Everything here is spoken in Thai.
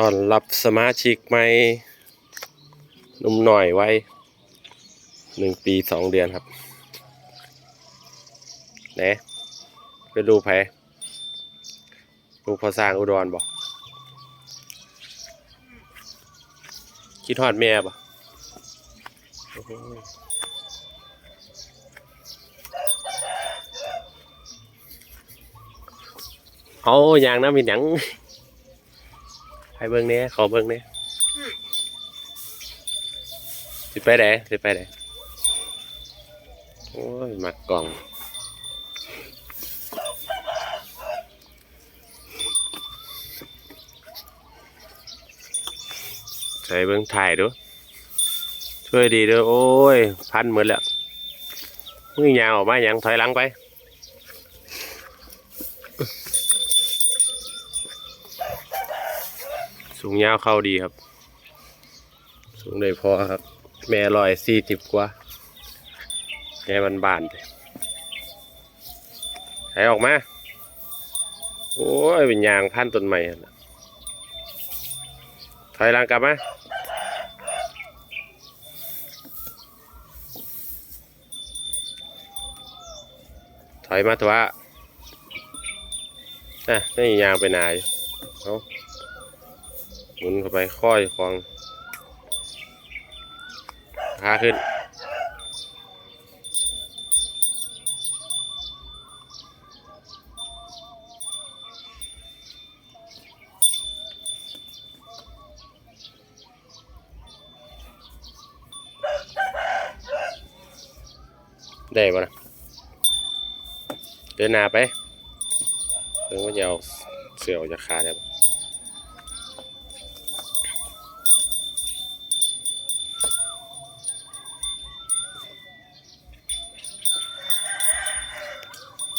ตอนรับสมาชิกใหม่หนุ่มหน่อยไว้หนึ่งปีสองเดือนครับเนะเป็นลูแพ้ลูกพอสร้างอุดรบ่คิดฮอดแม่บ่โอ้โหเอาอย่างนั้นเป็นหยัง ให้เบิ่งเนี้ยขอเบิ่งเนี้ยสิไปไหนสิไปไหนโอ้ยมักกล่องใส่เบิ่งถ่ายดูช่วยดีเด้อโอ้ย พันหมดแล้วมึงยางออกมายังถอยหลังไป สูงยาวเข้าดีครับ สูงเลยพอครับ แม่ลอยสี่สิบกว่าแม่บานๆเลยใส่ออกมา โอ้ยเป็นยางพันต้นใหม่นะถอยหลังกลับมาถอยมาตัวอะนี่ยางไปไหนอยู่เอา หมุนเข้าไปค่อยควางขาขึ้น ได้ปะนะเดินหน้าไปเพิ่งว่าจะเอาเสือออกจากขาได้ปะ